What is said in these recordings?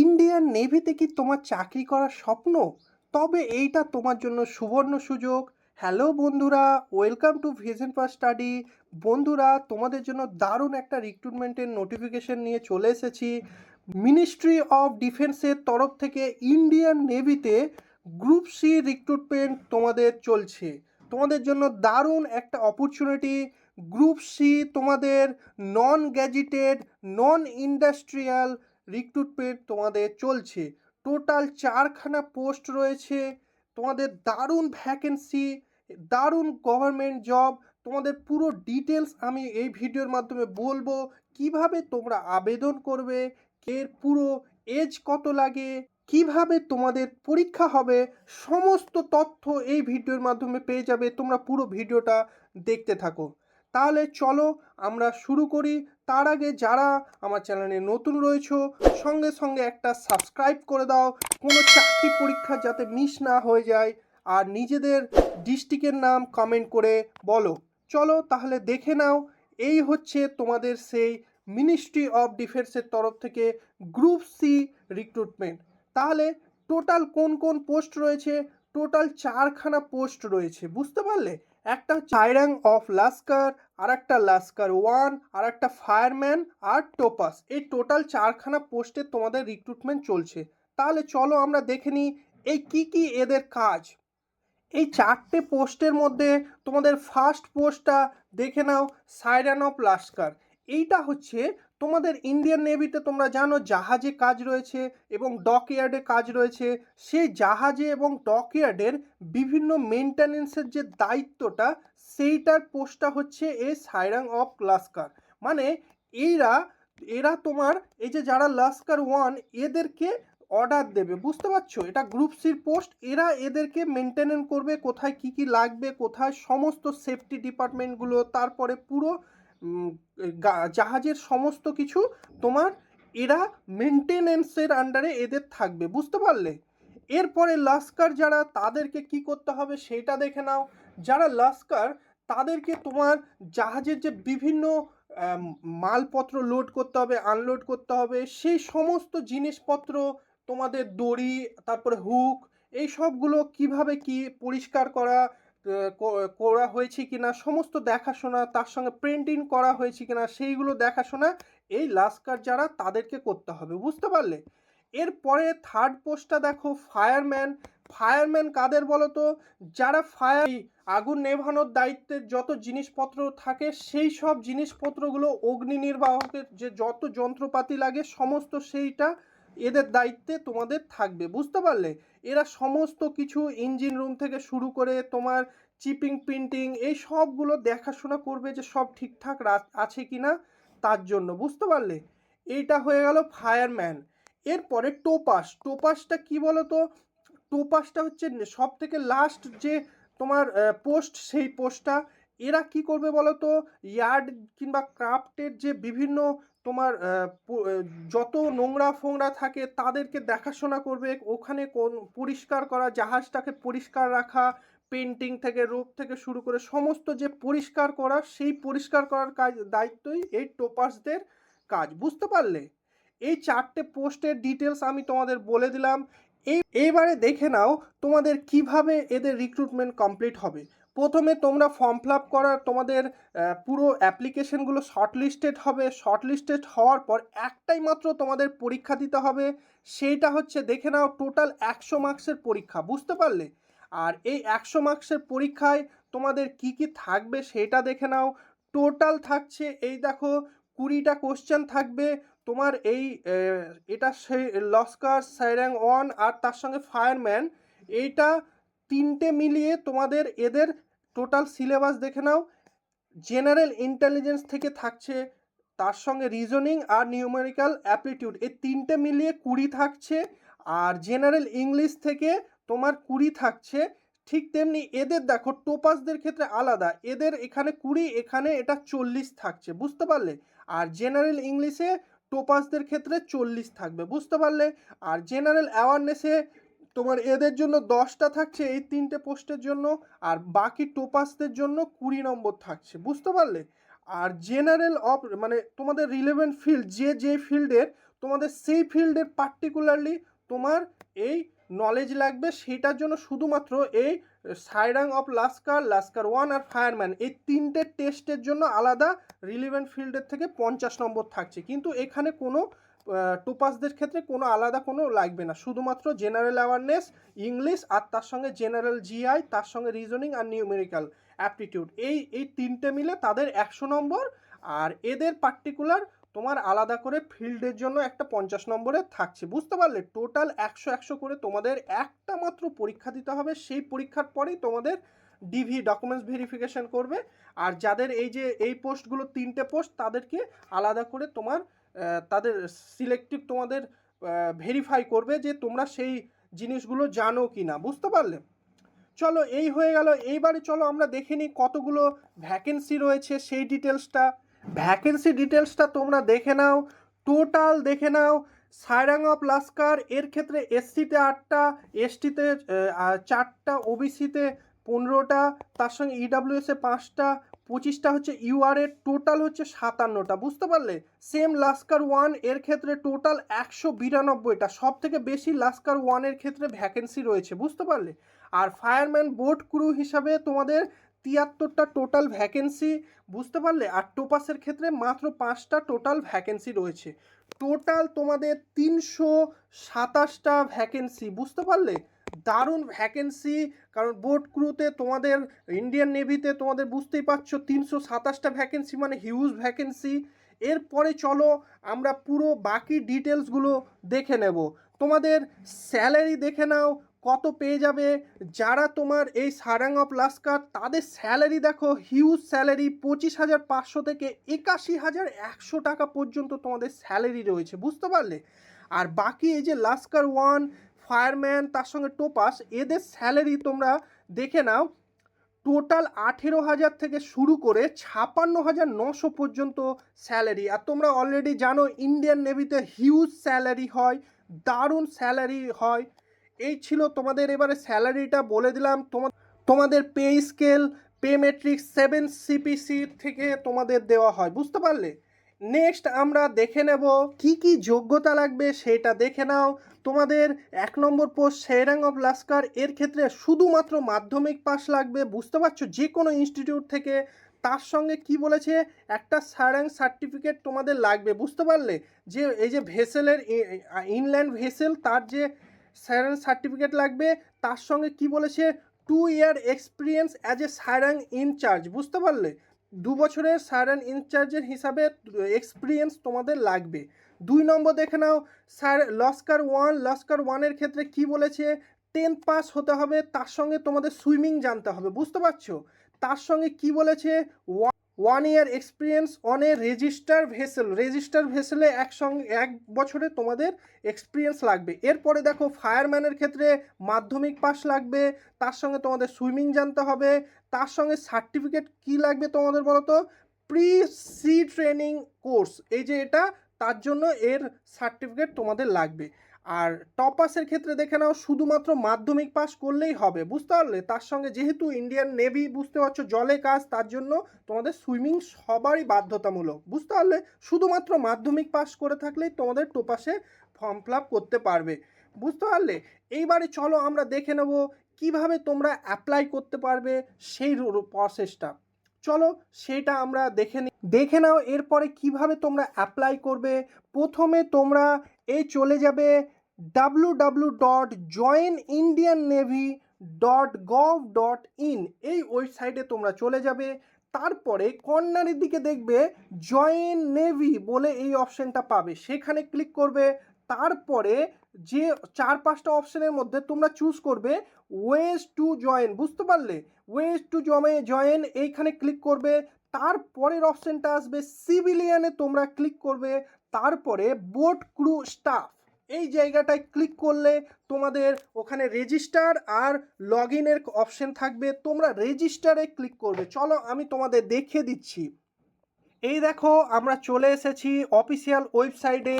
Indian নেভিতে কি তোমার চাকরি করার স্বপ্ন? তবে এইটা তোমার জন্য সুবর্ণ সুযোগ। হ্যালো বন্ধুরা welcome to vision pass study বন্ধুরা, তোমাদের জন্য দারুণ একটা রিক্রুটমেন্টের নোটিফিকেশন নিয়ে চলে এসেছি। মিনিস্ট্রি অফ ডিফেন্সের তরফ থেকে ইন্ডিয়ান নেভিতে গ্রুপ সি রিক্রুটমেন্ট তোমাদের চলছে। তোমাদের জন্য দারুণ একটা অপরচুনিটি গ্রুপ সি তোমাদের নন গ্যাজিটেড নন ইন্ডাস্ট্রিয়াল রিক্রুটমেন্ট তোমাদের চলছে। টোটাল চারখানা পোস্ট রয়েছে। তোমাদের দারুণ ভ্যাকেন্সি দারুণ গভর্নমেন্ট জব তোমাদের পুরো ডিটেলস আমি এই ভিডিওর মাধ্যমে বলব। কীভাবে তোমরা আবেদন করবে, এর পুরো এজ কত লাগে, কীভাবে তোমাদের পরীক্ষা হবে, সমস্ত তথ্য এই ভিডিওর মাধ্যমে পেয়ে যাবে। তোমরা পুরো ভিডিওটা দেখতে থাকো। তাহলে চলো আমরা শুরু করি। তার আগে যারা আমার চ্যানেলে নতুন রয়েছো, সঙ্গে সঙ্গে একটা সাবস্ক্রাইব করে দাও। কোনো চাকরি পরীক্ষা যাতে মিস না হয়ে যায়, আর নিজেদের ডিস্ট্রিক্টের নাম কমেন্ট করে বলো। চলো তাহলে দেখে নাও। এই হচ্ছে তোমাদের সেই মিনিস্ট্রি অফ ডিফেন্সের তরফ থেকে গ্রুপ সি রিক্রুটমেন্ট তাহলে টোটাল কোন কোন পোস্ট রয়েছে? টোটাল চারখানা পোস্ট রয়েছে, বুঝতে পারলে? একটা হচ্ছে চাইরাং অফ লাস্কার আর একটা লাস্কার ওয়ান আর একটা ফায়ারম্যান আর টোপাস এই টোটাল চারখানা পোস্টে তোমাদের রিক্রুটমেন্ট চলছে। তাহলে চলো আমরা দেখে নিই, এই কি কি এদের কাজ? এই চারটে পোস্টের মধ্যে তোমাদের ফার্স্ট পোস্টটা দেখে নাও সাইরান অফ লাস্কার এইটা হচ্ছে তোমাদের ইন্ডিয়ান নেভিতে তোমরা জানো জাহাজে কাজ রয়েছে এবং ডকইয়ার্ডে কাজ রয়েছে। সেই জাহাজে এবং ডকইয়ার্ডের বিভিন্ন মেনটেনেন্সের যে দায়িত্বটা, সেইটার পোস্টটা হচ্ছে এই সাইরাং অফ লাস্কার। মানে এইরা এরা তোমার এই যে যারা লাস্কার ওয়ান, এদেরকে অর্ডার দেবে, বুঝতে পারছ? এটা গ্রুপ সির পোস্ট এরা এদেরকে মেনটেনেন করবে, কোথায় কি কি লাগবে, কোথায় সমস্ত সেফটি ডিপার্টমেন্টগুলো তারপরে পুরো জাহাজের সমস্ত কিছু তোমার এরা মেনটেনেন্সের আন্ডারে এদের থাকবে, বুঝতে পারলে? এরপরে লাস্কার যারা, তাদেরকে কি করতে হবে সেটা দেখে নাও। যারা লাস্কার, তাদেরকে তোমার জাহাজের যে বিভিন্ন মালপত্র লোড করতে হবে আনলোড করতে হবে, সেই সমস্ত জিনিসপত্র, তোমাদের দড়ি, তারপরে হুক এই সবগুলো কীভাবে কি পরিষ্কার করা করা হয়েছে কিনা, সমস্ত দেখাশোনা, তার সঙ্গে প্রিন্টিং করা হয়েছে কিনা, সেইগুলো দেখাশোনা এই লাস্কার যারা, তাদেরকে করতে হবে, বুঝতে পারলে? এরপরে থার্ড পোস্টটা দেখো ফায়ারম্যান ফায়ারম্যান কাদের বলো তো? যারা ফায়ার আগুন নেভানোর দায়িত্বের যত জিনিসপত্র থাকে, সেই সব জিনিসপত্রগুলো অগ্নি নির্বাহকের যে যত যন্ত্রপাতি লাগে, সমস্ত সেইটা এদের দায়িত্বে তোমাদের থাকবে, বুঝতে পারলে? এরা সমস্ত কিছু ইঞ্জিন রুম থেকে শুরু করে তোমার চিপিং প্রিন্টিং এই সবগুলো দেখাশোনা করবে যে সব ঠিকঠাক আছে কি না তার জন্য, বুঝতে পারলে? এইটা হয়ে গেল ফায়ারম্যান এরপরে টোপাস, টোপাসটা কি বলো তো টোপাসটা হচ্ছে সব থেকে লাস্ট যে তোমার পোস্ট সেই পোস্টটা এরা কি করবে বলো তো ইয়ার্ড কিংবা ক্রাফটের যে বিভিন্ন তোমার যত নোংরা ফোংরা থাকে তাদেরকে দেখাশোনা করবে। ওখানে কোন, পরিষ্কার করা, জাহাজটাকে পরিষ্কার রাখা পেন্টিং থেকে, রূপ থেকে শুরু করে সমস্ত যে পরিষ্কার করা, সেই পরিষ্কার করার কাজ, দায়িত্বই এই টোপাসদের কাজ। বুঝতে পারলে? এই চারটে পোস্টের ডিটেলস আমি তোমাদের বলে দিলাম। এই এইবারে দেখে নাও তোমাদের কীভাবে এদের রিক্রুটমেন্ট কমপ্লিট হবে। প্রথমে তোমরা ফর্ম ফিল আপ করার তোমাদের পুরো অ্যাপ্লিকেশনগুলো শর্টলিস্টেড হবে। শর্টলিস্টেড হওয়ার পর একটাই মাত্র তোমাদের পরীক্ষা দিতে হবে, সেইটা হচ্ছে দেখে নাও টোটাল একশো মার্কসের পরীক্ষা, বুঝতে পারলে? আর এই একশো মার্কসের পরীক্ষায় তোমাদের কি কি থাকবে সেটা দেখে নাও। টোটাল থাকছে এই দেখো কুড়িটা কোশ্চেন থাকবে, তোমার এই এটা সেই লস্কার, সাইরাং ওয়ান আর তার সঙ্গে ফায়ারম্যান, এইটা তিনটে মিলিয়ে তোমাদের এদের টোটাল সিলেবাস দেখে নাও। জেনারেল ইন্টেলিজেন্স থেকে থাকছে, তার সঙ্গে রিজনিং আর নিউমেরিক্যাল অ্যাপটিটিউড এই তিনটে মিলিয়ে কুড়ি থাকছে। আর জেনারেল ইংলিশ থেকে তোমার কুড়ি থাকছে। ঠিক তেমনি এদের দেখো টোপাসদের ক্ষেত্রে আলাদা। এদের এখানে কুড়ি, এখানে এটা চল্লিশ থাকছে, বুঝতে পারলে? আর জেনারেল ইংলিশে টোপাসদের ক্ষেত্রে চল্লিশ থাকবে, বুঝতে পারলে? আর জেনারেল অ্যাওয়ারনেসে তোমার এদের জন্য দশটা থাকছে, এই তিনটে পোস্টের জন্য, আর বাকি টোপাসদের জন্য কুড়ি নম্বর থাকছে, বুঝতে পারলে? আর জেনারেল অফ মানে তোমাদের রিলেভেন্ট ফিল্ড যে যে ফিল্ডের, তোমাদের সেই ফিল্ডের পার্টিকুলারলি তোমার এই নলেজ লাগবে, সেটার জন্য শুধুমাত্র এই serang of lascar lascar one R fireman এই তিনটে টেস্টের জন্য আলাদা রিলিভেন্ট ফিল্ডের থেকে পঞ্চাশ নম্বর থাকছে। কিন্তু এখানে কোনো টোপাসদের ক্ষেত্রে কোনো আলাদা কোনো লাগবে না। শুধুমাত্র জেনারেল অ্যাওয়ারনেস ইংলিশ আর তার সঙ্গে জেনারেল জিআই তার সঙ্গে রিজনিং আর নিউমেরিক্যাল অ্যাপটিটিউড এই এই তিনটে মিলে তাদের একশো নম্বর আর এদের পার্টিকুলার তোমার আলাদা করে ফিল্ডের জন্য একটা পঞ্চাশ নম্বরে থাকছে। বুঝতে পারলে টোটাল একশো একশো করে তোমাদের একটা মাত্র পরীক্ষা দিতে হবে। সেই পরীক্ষার পরেই তোমাদের ডিভি ডকুমেন্টস ভেরিফিকেশন করবে। আর যাদের এই যে, এই পোস্টগুলো তিনটে পোস্ট তাদেরকে আলাদা করে তোমার তাদের সিলেক্টিভ তোমাদের ভেরিফাই করবে যে তোমরা সেই জিনিসগুলো জানো কি না বুঝতে পারলে? চলো, এই হয়ে গেল। এইবারে চলো আমরা দেখে নিই কতগুলো ভ্যাকেন্সি রয়েছে সেই ডিটেলসটা ভ্যাকেন্সি ডিটেলসটা তোমরা দেখে নাও। টোটাল দেখে নাও। সাইরাং অফ লাস্কার এর ক্ষেত্রে এসসিতে আটটা এসটিতে চারটা ওবিসিতে পনেরোটা, তার সঙ্গে ইডাব্লিউএসে পাঁচটা, পঁচিশটা হচ্ছে ইউআর এর টোটাল হচ্ছে সাতান্নটা, বুঝতে পারলে? সেম লাস্কার ওয়ানের ক্ষেত্রে টোটাল একশো বিরানব্বইটা সব থেকে বেশি লাস্কার ওয়ানের ক্ষেত্রে ভ্যাকেন্সি রয়েছে, বুঝতে পারলে? আর ফায়ারম্যান বোট ক্রু হিসাবে তোমাদের তিয়াত্তরটা টোটাল ভ্যাকেন্সি বুঝতে পারলে? আর টোপাসের ক্ষেত্রে মাত্র পাঁচটা টোটাল ভ্যাকেন্সি রয়েছে। টোটাল তোমাদের তিনশো সাতাশটা ভ্যাকেন্সি বুঝতে পারলে? দারুণ ভ্যাকেন্সি কারণ বোট ক্রুতে তোমাদের ইন্ডিয়ান নেভিতে তোমাদের বুঝতেই পারছ, তিনশো সাতাশটা ভ্যাকেন্সি মানে হিউজ ভ্যাকেন্সি এরপরে চলো, আমরা পুরো বাকি ডিটেলসগুলো দেখে নেব। তোমাদের স্যালারি দেখে নাও, কত পেয়ে যাবে। যারা তোমার এই সারাং অফ লাস্কার তাদের স্যালারি দেখো হিউজ স্যালারি পঁচিশ হাজার পাঁচশো থেকে একাশি হাজার একশো টাকা পর্যন্ত তোমাদের স্যালারি রয়েছে, বুঝতে পারলে? আর বাকি এই যে লাস্কার ওয়ান ফায়ারম্যান, তার সঙ্গে টোপাস, এদের স্যালারি তোমরা দেখে নাও। টোটাল আঠেরো হাজার থেকে শুরু করে ছাপান্ন হাজার নশো পর্যন্ত স্যালারি আর তোমরা অলরেডি জানো ইন্ডিয়ান নেভিতে হিউজ স্যালারি হয়, দারুণ স্যালারি হয়। এই ছিল তোমাদের এবারে স্যালারিটা বলে দিলাম। তোমার তোমাদের pay scale pay matrix seven CPC থেকে তোমাদের দেওয়া হয়। বুঝতে পারলে? নেক্সট আমরা দেখে নেব কি কি যোগ্যতা লাগবে, সেটা দেখে নাও। তোমাদের এক number post serang of lascar এর ক্ষেত্রে শুধুমাত্র মাধ্যমিক পাস লাগবে, বুঝতে পারছ? যে কোনো ইনস্টিটিউট থেকে। তার সঙ্গে কি বলেছে? একটা সারাং সার্টিফিকেট তোমাদের লাগবে, বুঝতে পারলে? যে এই যে ভেসেলের ইনল্যান্ড ভেসেল তার যে সাইরাং সার্টিফিকেট লাগবে, তার সঙ্গে কি বলেছে? Two year experience as a serang in charge বুঝতে পারলে? দু বছরের সাইরান ইনচার্জের হিসাবে এক্সপিরিয়েন্স তোমাদের লাগবে। দুই নম্বর দেখে নাও, স্যার লস্কার ওয়ান লস্কার ওয়ানের ক্ষেত্রে কি বলেছে? টেন পাস হতে হবে, তার সঙ্গে তোমাদের সুইমিং জানতে হবে, বুঝতে পারছ? তার সঙ্গে কি বলেছে? One year experience on a register vessel. Register ভেসেলে একসঙ্গে এক বছরে তোমাদের এক্সপিরিয়েন্স লাগবে। এরপরে দেখো, ফায়ারম্যানের ক্ষেত্রে মাধ্যমিক পাস লাগবে, তার সঙ্গে তোমাদের সুইমিং জানতে হবে, তার সঙ্গে সার্টিফিকেট কি লাগবে তোমাদের বলো তো? Pre sea training course. এই যে এটা, তার জন্য এর সার্টিফিকেট তোমাদের লাগবে। আর টপাসের ক্ষেত্রে দেখে নাও, শুধুমাত্র মাধ্যমিক পাস করলেই হবে, বুঝতে পারলে? তার সঙ্গে যেহেতু ইন্ডিয়ান নেভি বুঝতে পারছ, জলে কাজ, তার জন্য তোমাদের সুইমিং সবারই বাধ্যতামূলক, বুঝতে পারলে? শুধুমাত্র মাধ্যমিক পাস করে থাকলেই তোমাদের টোপাসে ফর্ম ফিল করতে পারবে, বুঝতে পারলে? এইবারে চলো আমরা দেখে নেব কীভাবে তোমরা অ্যাপ্লাই করতে পারবে সেই প্রসেসটা চলো সেটা আমরা দেখে নিই দেখে নাও, এরপরে কীভাবে তোমরা অ্যাপ্লাই করবে। প্রথমে তোমরা এই চলে যাবে W W dot join Indian navy dot gov dot in এই ওয়েবসাইটে তোমরা চলে যাবে, তারপরে কর্নারের দিকে দেখবে জয়েন নেভি বলে এই অপশানটা পাবে। সেখানে ক্লিক করবে, তারপরে যে চার পাঁচটা অপশানের মধ্যে তোমরা চুজ করবে ওয়েজ টু জয়েন বুঝতে পারলে? ওয়েজ টু জমে জয়েন এইখানে ক্লিক করবে, তারপরের অপশানটা আসবে সিভিলিয়ানে তোমরা ক্লিক করবে তারপরে বোট ক্রু স্টাফ। এই জায়গাটায় ক্লিক করলে তোমাদের ওখানে রেজিস্টার আর লগ ইনের অপশন থাকবে। তোমরা রেজিস্টারে ক্লিক করবে। চলো আমি তোমাদের দেখিয়ে দিচ্ছি। এই দেখো, আমরা চলে এসেছি অফিসিয়াল ওয়েবসাইটে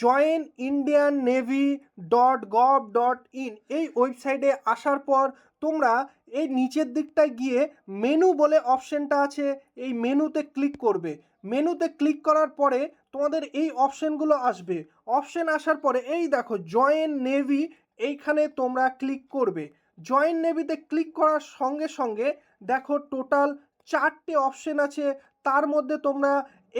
join Indian navy dot gov dot in এই ওয়েবসাইটে আসার পর তোমরা এই নিচের দিকটায় গিয়ে মেনু বলে অপশনটা আছে, এই মেনুতে ক্লিক করবে। মেনুতে ক্লিক করার পরে তোমাদের এই অপশনগুলো আসবে। অপশন আসার পরে, এই দেখো জয়েন নেভি এইখানে তোমরা ক্লিক করবে। জয়েন নেভিতে ক্লিক করার সঙ্গে সঙ্গে দেখো টোটাল চারটে অপশন আছে। তার মধ্যে তোমরা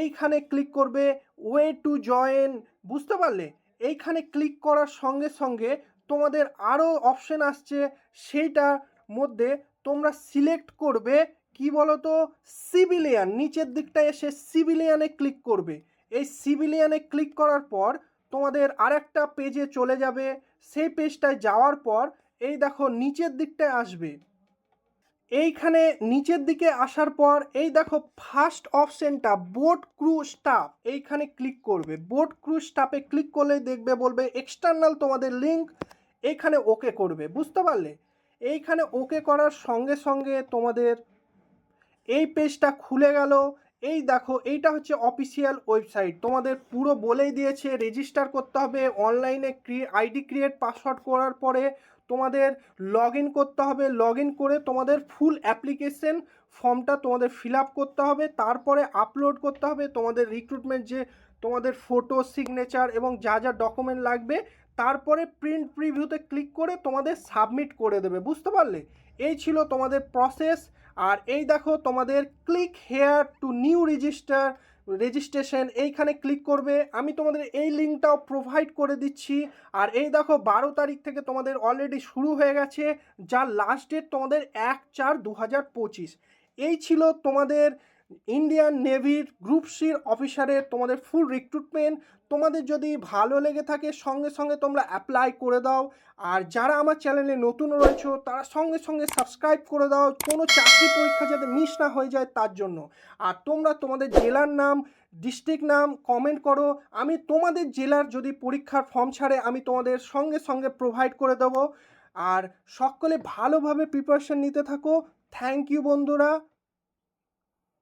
এইখানে ক্লিক করবে ওয়ে টু জয়েন বুঝতে পারলে? এইখানে ক্লিক করার সঙ্গে সঙ্গে তোমাদের আরও অপশন আসছে, সেইটার মধ্যে তোমরা সিলেক্ট করবে কি বলো তো সিভিলিয়ান নিচের দিকটায় এসে সিভিলিয়ানে ক্লিক করবে। এই সিভিলিয়ানে ক্লিক করার পর তোমাদের আরেকটা পেজে চলে যাবে। সেই পেজটায় যাওয়ার পর এই দেখো নিচের দিকটায় আসবে। এইখানে নিচের দিকে আসার পর এই দেখো ফার্স্ট অপশনটা বোট ক্রু স্টাফ এইখানে ক্লিক করবে। বোট ক্রু স্টাফে ক্লিক করলে দেখবে বলবে এক্সটার্নাল তোমাদের লিঙ্ক এইখানে ওকে করবে, বুঝতে পারলে? এইখানে ওকে করার সঙ্গে সঙ্গে তোমাদের এই পেজটা খুলে গেল। এই দেখো, এইটা হচ্ছে অফিসিয়াল ওয়েবসাইট তোমাদের পুরো বলেই দিয়েছে রেজিস্টার করতে হবে অনলাইনে ক্রি আইডি ক্রিয়েট পাসওয়ার্ড করার পরে তোমাদের লগ ইন করতে হবে। লগ ইন করে তোমাদের ফুল অ্যাপ্লিকেশন ফর্মটা তোমাদের ফিল আপ করতে হবে। তারপরে আপলোড করতে হবে তোমাদের রিক্রুটমেন্ট যে তোমাদের ফটো সিগনেচার এবং যা যা ডকুমেন্ট লাগবে তারপরে প্রিন্ট প্রিভিউতে ক্লিক করে তোমাদের সাবমিট করে দেবে, বুঝতে পারলে? এই ছিল তোমাদের প্রসেস আর এই দেখো তোমাদের click here to new register registration এইখানে ক্লিক করবে। আমি তোমাদের এই লিঙ্কটাও প্রোভাইড করে দিচ্ছি, আর এই দেখো বারো তারিখ থেকে তোমাদের অলরেডি শুরু হয়ে গেছে, যার লাস্ট ডেট তোমাদের এক চার দু হাজার পঁচিশ। এই ছিল তোমাদের ইন্ডিয়ান নেভির গ্রুপ সির অফিসারের তোমাদের ফুল রিক্রুটমেন্ট তোমাদের যদি ভালো লেগে থাকে, সঙ্গে সঙ্গে তোমরা অ্যাপ্লাই করে দাও। আর যারা আমার চ্যানেলে নতুন রয়েছে, তারা সঙ্গে সঙ্গে সাবস্ক্রাইব করে দাও। কোনো চাকরি পরীক্ষা যাতে মিস না হয়ে যায়, তার জন্য। আর তোমরা তোমাদের জেলার নাম ডিস্ট্রিক্ট নাম কমেন্ট করো। আমি তোমাদের জেলার যদি পরীক্ষার ফর্ম ছাড়ে, আমি তোমাদের সঙ্গে সঙ্গে প্রোভাইড করে দেবো। আর সকলে ভালোভাবে প্রিপারেশন নিতে থাকো। থ্যাংক ইউ বন্ধুরা।